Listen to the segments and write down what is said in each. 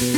అద్భుతమైన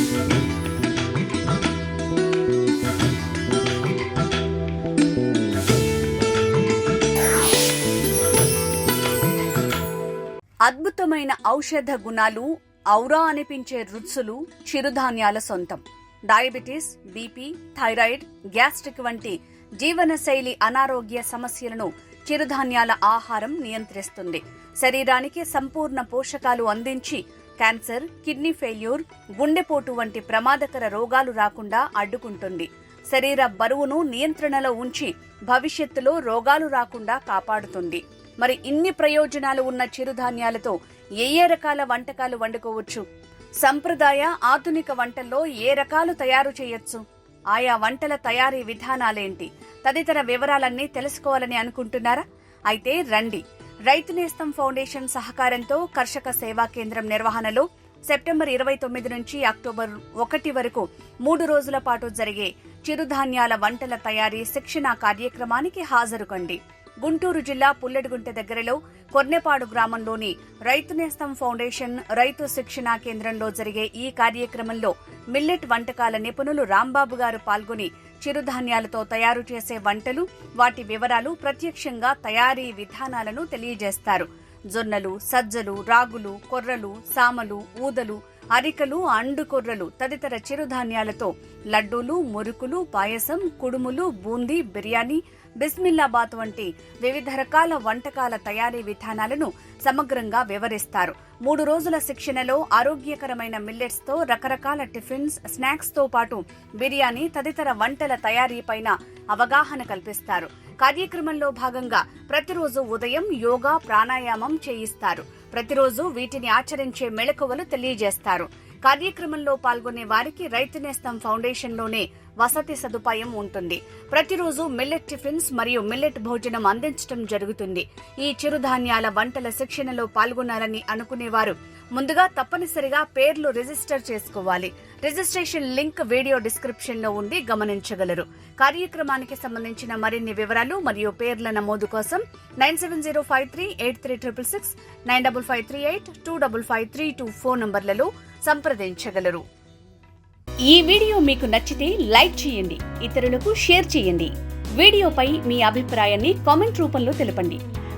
ఔషధ గుణాలు ఔరా అనిపించే రుచులు చిరుధాన్యాల సొంతం. డయాబెటీస్ బీపీ థైరాయిడ్ గ్యాస్ట్రిక్ వంటి జీవనశైలి అనారోగ్య సమస్యలను చిరుధాన్యాల ఆహారం నియంత్రిస్తుంది. శరీరానికి సంపూర్ణ పోషకాలు అందించి క్యాన్సర్ కిడ్నీ ఫెయిల్యూర్ గుండెపోటు వంటి ప్రమాదకర రోగాలు రాకుండా అడ్డుకుంటుంది. శరీర బరువును నియంత్రణలో ఉంచి భవిష్యత్తులో రోగాలు రాకుండా కాపాడుతుంది. మరి ఇన్ని ప్రయోజనాలు ఉన్న చిరుధాన్యాలతో ఏ ఏ రకాల వంటకాలు వండుకోవచ్చు? సంప్రదాయ ఆధునిక వంటల్లో ఏ రకాలు తయారు చేయొచ్చు? ఆయా వంటల తయారీ విధానాలేంటి? తదితర వివరాలన్నీ తెలుసుకోవాలని అనుకుంటున్నారా? అయితే రండి రైతు నేస్తం ఫౌండేషన్ సహకారంతో కర్షక సేవా కేంద్రం నిర్వహణలో సెప్టెంబర్ ఇరవై తొమ్మిది నుంచి అక్టోబర్ ఒకటి వరకు మూడు రోజుల పాటు జరిగే చిరుధాన్యాల వంటల తయారీ శిక్షణ కార్యక్రమానికి హాజరుకండి గుంటూరు జిల్లా పుల్లెడుగుంట దగ్గరలో కొర్నెపాడు గ్రామంలోని రైతు నేస్తం ఫౌండేషన్ రైతు శిక్షణా కేంద్రంలో జరిగే ఈ కార్యక్రమంలో మిల్లెట్ వంటకాల నిపుణులు రాంబాబు గారు పాల్గొని చిరుధాన్యాలతో తయారు చేసే వంటలు వాటి వివరాలు ప్రత్యక్షంగా తయారీ విధానాలను తెలియజేస్తారు. జొన్నలు సజ్జలు రాగులు కొర్రలు సామలు ఊదలు అరికలు అండుకొర్రలు తదితర చిరుధాన్యాలతో లడ్డూలు మురుకులు పాయసం కుడుములు బూందీ బిర్యానీ బిస్మిల్లాబాత్ వంటి వివిధ రకాల వంటకాల తయారీ విధానాలను సమగ్రంగా వివరిస్తారు. మూడు రోజుల శిక్షణలో ఆరోగ్యకరమైన మిల్లెట్స్తో రకరకాల టిఫిన్స్ స్నాక్స్తో పాటు బిర్యానీ తదితర వంటల తయారీపైన అవగాహన కల్పిస్తారు. కార్యక్రమంలో భాగంగా ప్రతిరోజు ఉదయం యోగా ప్రాణాయామం చేయిస్తారు. ప్రతిరోజు వీటిని ఆచరించే మెళకువలు తెలియజేస్తారు. కార్యక్రమంలో పాల్గొనే వారికి రైతు నేస్తం ఫౌండేషన్లోనే వసతి సదుపాయం ఉంటుంది. ప్రతిరోజు మిల్లెట్ టిఫిన్స్ మరియు మిల్లెట్ భోజనం అందించడం జరుగుతుంది. ఈ చిరుధాన్యాల వంటల శిక్షణలో పాల్గొనాలని అనుకునేవారు ముందుగా తప్పనిసరిగా పేర్లు రిజిస్టర్ చేసుకోవాలి. రిజిస్ట్రేషన్ లింక్ వీడియో డిస్క్రిప్షన్లో ఉండి గమనించగలరు. కార్యక్రమానికి సంబంధించిన మరిన్ని వివరాలు మరియు పేర్ల నమోదు కోసం nine seven zero five three eight three triple six nine double five three eight two double five three two phone నంబర్లలో సంప్రదించగలరు. ఈ వీడియో మీకు నచ్చితే లైక్ చేయండి ఇతరులకు షేర్ చేయండి. వీడియోపై మీ అభిప్రాయాన్ని కామెంట్ రూపంలో తెలపండి.